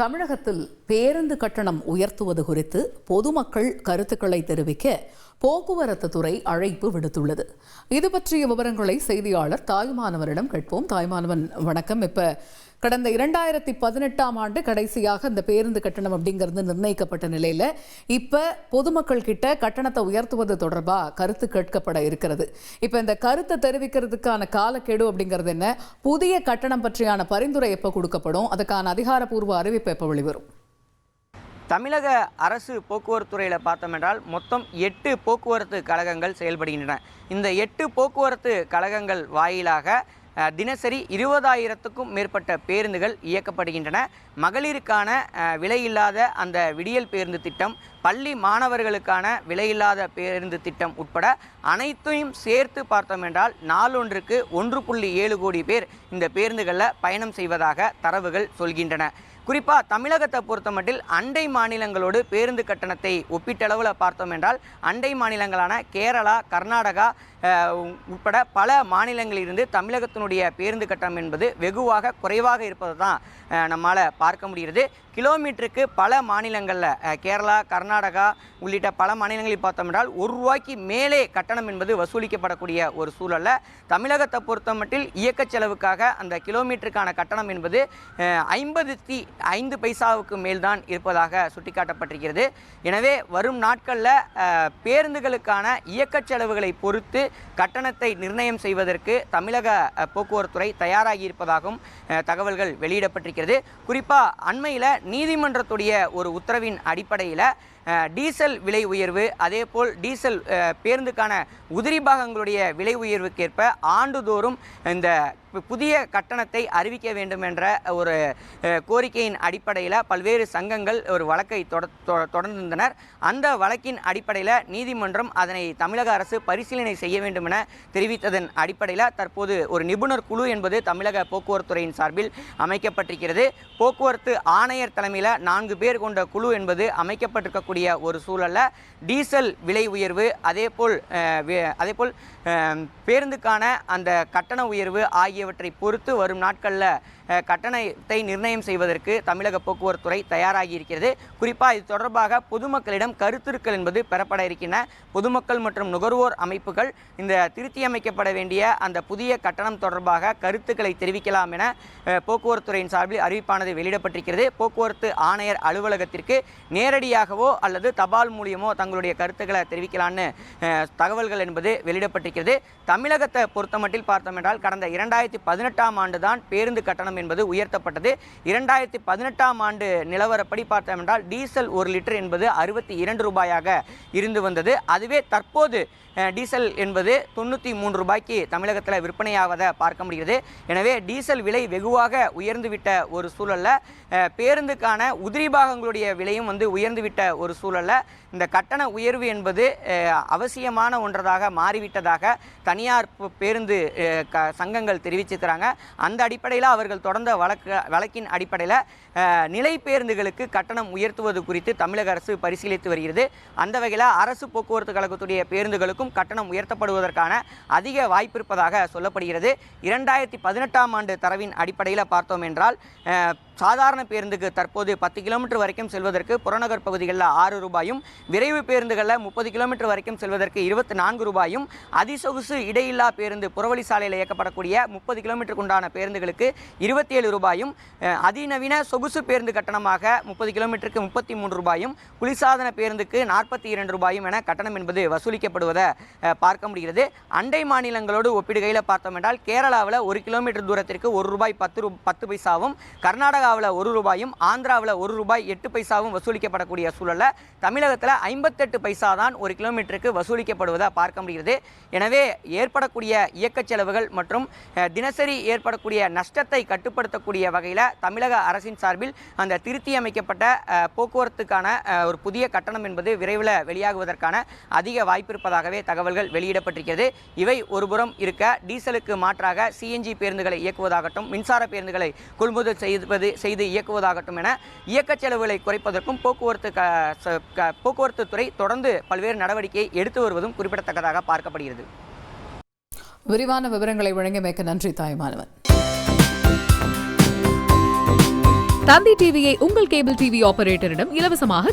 தமிழகத்தில் பேருந்து கட்டணம் உயர்த்துவது குறித்து பொதுமக்கள் கருத்துக்களை தெரிவிக்க போக்குவரத்து துறை அழைப்பு விடுத்துள்ளது. இது பற்றிய விவரங்களை செய்தியாளர் தாய்மானவரிடம் கேட்போம். தாய்மானவன் வணக்கம். இப்போ கடந்த இரண்டாயிரத்தி பதினெட்டாம் ஆண்டு கடைசியாக இந்த பேருந்து கட்டணம் அப்படிங்கிறது நிர்ணயிக்கப்பட்ட நிலையில் இப்போ பொதுமக்கள் கிட்ட கட்டணத்தை உயர்த்துவது தொடர்பாக கருத்து கேட்கப்பட இருக்கிறது. இப்போ இந்த கருத்தை தெரிவிக்கிறதுக்கான காலக்கெடு அப்படிங்கிறது என்ன? புதிய கட்டணம் பற்றியான பரிந்துரை எப்போ கொடுக்கப்படும்? அதுக்கான அதிகாரப்பூர்வ அறிவிப்பு எப்போ வெளிவரும்? தமிழக அரசு போக்குவரத்து துறையில் பார்த்தோம் என்றால் மொத்தம் எட்டு போக்குவரத்து கழகங்கள் செயல்படுகின்றன. இந்த எட்டு போக்குவரத்து கழகங்கள் வாயிலாக தினசரி இருபதாயிரத்துக்கும் மேற்பட்ட பேருந்துகள் இயக்கப்படுகின்றன. மகளிருக்கான விலையில்லாத அந்த விடியல் பேருந்து திட்டம் பள்ளி மாணவர்களுக்கான விலையில்லாத பேருந்து திட்டம் உட்பட அனைத்தையும் சேர்த்து பார்த்தோம் என்றால் நாளொன்றுக்கு ஒன்று புள்ளி ஏழு கோடி பேர் இந்த பேருந்துகளில் பயணம் செய்வதாக தரவுகள் சொல்கின்றன. குறிப்பாக தமிழகத்தை பொறுத்தமட்டில் அண்டை மாநிலங்களோடு பேருந்து கட்டணத்தை ஒப்பீட்டளவில் பார்த்தோம் என்றால் அண்டை மாநிலங்களான கேரளா கர்நாடகா உட்பட பல மாநிலங்களிலிருந்து தமிழகத்தினுடைய பேருந்து கட்டணம் என்பது வெகுவாக குறைவாக இருப்பதை தான் நம்மால் பார்க்க முடிகிறது. கிலோமீட்டருக்கு பல மாநிலங்களில் கேரளா கர்நாடகா உள்ளிட்ட பல மாநிலங்களில் பார்த்தோம் என்றால் ஒரு ரூபாய்க்கு மேலே கட்டணம் என்பது வசூலிக்கப்படக்கூடிய ஒரு சூழல்ல. தமிழகத்தை பொறுத்தமட்டில் இயக்க செலவுக்காக அந்த கிலோமீட்டருக்கான கட்டணம் என்பது ஐம்பத்தி ஐந்து பைசாவுக்கு மேல்தான் இருப்பதாக சுட்டிக்காட்டப்பட்டிருக்கிறது. எனவே வரும் நாட்களில் பேருந்துகளுக்கான இயக்க செலவுகளை பொறுத்து கட்டணத்தை நிர்ணயம் செய்வதற்கு தமிழக போக்குவரத்துறை தயாராகி இருப்பதாகவும் தகவல்கள் வெளியிடப்பட்டிருக்கிறது. குறிப்பாக அண்மையில் நீதிமன்றத்துடைய ஒரு உத்தரவின் அடிப்படையில் டீசல் விலை உயர்வு அதேபோல் டீசல் பேருந்துக்கான உதிரி பாகங்களுடைய விலை உயர்வுக்கேற்ப ஆண்டுதோறும் இந்த புதிய கட்டணத்தை அறிவிக்க வேண்டும் என்ற ஒரு கோரிக்கையின் அடிப்படையில் பல்வேறு சங்கங்கள் ஒரு வழக்கை தொ- தொடர்ந்திருந்தனர். அந்த வழக்கின் அடிப்படையில் நீதிமன்றம் அதனை தமிழக அரசு பரிசீலனை செய்ய வேண்டும் என தெரிவித்ததன் அடிப்படையில் தற்போது ஒரு நிபுணர் குழு என்பது தமிழக போக்குவரத்துறையின் சார்பில் அமைக்கப்பட்டிருக்கிறது. போக்குவரத்து ஆணையர் தலைமையில் நான்கு பேர் கொண்ட குழு என்பது அமைக்கப்பட்டிருக்க இருக்கக்கூடிய ஒரு சூழல்ல டீசல் விலை உயர்வு அதேபோல் போல் அதே அதேபோல் பேருந்துக்கான அந்த கட்டண உயர்வு ஆகியவற்றை பொறுத்து வரும் நாட்களில் கட்டணத்தை நிர்ணயம் செய்வதற்கு தமிழக போக்குவரத்துறை தயாராகி இருக்கிறது. குறிப்பாக இது தொடர்பாக பொதுமக்களிடம் கருத்துருக்கள் என்பது பெறப்பட இருக்கின்றன பொதுமக்கள் மற்றும் நுகர்வோர் அமைப்புகள் இந்த திருத்தி அமைக்கப்பட வேண்டிய அந்த புதிய கட்டணம் தொடர்பாக கருத்துக்களை தெரிவிக்கலாம் என போக்குவரத்துறையின் சார்பில் அறிவிப்பானது வெளியிடப்பட்டிருக்கிறது. போக்குவரத்து ஆணையர் அலுவலகத்திற்கு நேரடியாகவோ அல்லது தபால் மூலியமோ தங்களுடைய கருத்துக்களை தெரிவிக்கலான்னு தகவல்கள் என்பது வெளியிடப்பட்டிருக்கிறது. தமிழகத்தை பொறுத்தமட்டில் பார்த்தோம் என்றால் கடந்த இரண்டாயிரத்தி பதினெட்டாம் ஆண்டு தான் பேருந்து கட்டணம் என்பது உயர்த்தப்பட்டது. இரண்டாயிரத்தி பதினெட்டாம் ஆண்டு நிலவரப்படி பார்த்தோம் என்றால் டீசல் ஒரு லிட்டர் என்பது அறுபத்தி இரண்டு ரூபாயாக இருந்து வந்தது. அதுவே தற்போது டீசல் என்பது தொண்ணூற்றி மூன்று ரூபாய்க்கு தமிழகத்தில் விற்பனையாவதை பார்க்க முடிகிறது. எனவே டீசல் விலை வெகுவாக உயர்ந்துவிட்ட ஒரு சூழல்ல பேருந்துக்கான உதிரி பாகங்களுடைய விலையும் வந்து உயர்ந்துவிட்ட ஒரு சூழல்ல இந்த கட்டண உயர்வு என்பது அவசியமான ஒன்றதாக மாறிவிட்டதாக தனியார் பேருந்து க சங்கங்கள் தெரிவிச்சிருக்கிறாங்க. அந்த அடிப்படையில் அவர்கள் தொடர்ந்த வழக்கு வழக்கின் அடிப்படையில் நிலை பேருந்துகளுக்கு கட்டணம் உயர்த்துவது குறித்து தமிழக அரசு பரிசீலித்து வருகிறது. அந்த வகையில் அரசு போக்குவரத்து கழகத்துடைய பேருந்துகளுக்கும் கட்டணம் உயர்த்தப்படுவதற்கான அதிக வாய்ப்பு இருப்பதாக சொல்லப்படுகிறது. இரண்டாயிரத்தி பதினெட்டாம் ஆண்டு தரவின் அடிப்படையில் பார்த்தோம் என்றால் சாதாரண பேருந்துக்கு தற்போது பத்து கிலோமீட்டர் வரைக்கும் செல்வதற்கு புறநகர் பகுதிகளில் ஆறு ரூபாயும் விரைவு பேருந்துகளில் முப்பது கிலோமீட்டர் வரைக்கும் செல்வதற்கு இருபத்தி நான்கு ரூபாயும் அதிசொகுசு இடையில்லா பேருந்து புறவழி சாலையில் இயக்கப்படக்கூடிய முப்பது கிலோமீட்டருக்கு உண்டான பேருந்துகளுக்கு இருபத்தி ஏழு ரூபாயும் அதிநவீன சொகுசு பேருந்து கட்டணமாக முப்பது கிலோமீட்டருக்கு முப்பத்தி மூன்று ரூபாயும் குளிர்சாதன பேருந்துக்கு நாற்பத்தி இரண்டு ரூபாயும் என கட்டணம் என்பது வசூலிக்கப்படுவதை பார்க்க முடிகிறது. அண்டை மாநிலங்களோடு ஒப்பிடுகையில் பார்த்தோம் என்றால் கேரளாவில் ஒரு கிலோமீட்டர் தூரத்திற்கு ஒரு ரூபாய் பத்து ரூ பத்து பைசாவும் கர்நாடகாவில் ஒரு ரூபாயும் ஆந்திராவில் ஒரு ரூபாய் எட்டு பைசாவும் வசூலிக்கப்படக்கூடிய சூழலில் தமிழகத்தில் ஐம்பத்தெட்டு பைசா தான் ஒரு கிலோமீட்டருக்கு வசூலிக்கப்படுவதாக பார்க்க முடிகிறது. எனவே ஏற்படக்கூடிய இயக்க செலவுகள் மற்றும் தினசரி ஏற்படக்கூடிய நஷ்டத்தை கட்டுப்படுத்தக்கூடிய வகையில் தமிழக அரசின் சார்பில் அந்த திருத்தி அமைக்கப்பட்ட போக்குவரத்துக்கான ஒரு புதிய கட்டணம் என்பது விரைவில் வெளியாகுவதற்கான அதிக வாய்ப்பு இருப்பதாகவே தகவல்கள் வெளியிடப்பட்டிருக்கிறது. இவை ஒருபுறம் இருக்க டீசலுக்கு மாற்றாக சிஎன்ஜி பேருந்துகளை இயக்குவதாகட்டும் மின்சார பேருந்துகளை கொள்முதல் செய்வது செய்து இயக்குவதாகட்டும் என இயக்க செலவுகளை குறைப்பதற்கும் போக்குவரத்து க- போக்குவரத்து துறை தொடர்ந்து பல்வேறு நடவடிக்கையை எடுத்து வருவதும் குறிப்பிடத்தக்கதாக பார்க்கப்படுகிறது. விரிவான விவரங்களை வழங்கியமைக்கு நன்றி தாய்மானவன் தந்தி டிவியை உங்கள் கேபிள் டிவி ஆபரேட்டரிடம் இலவசமாக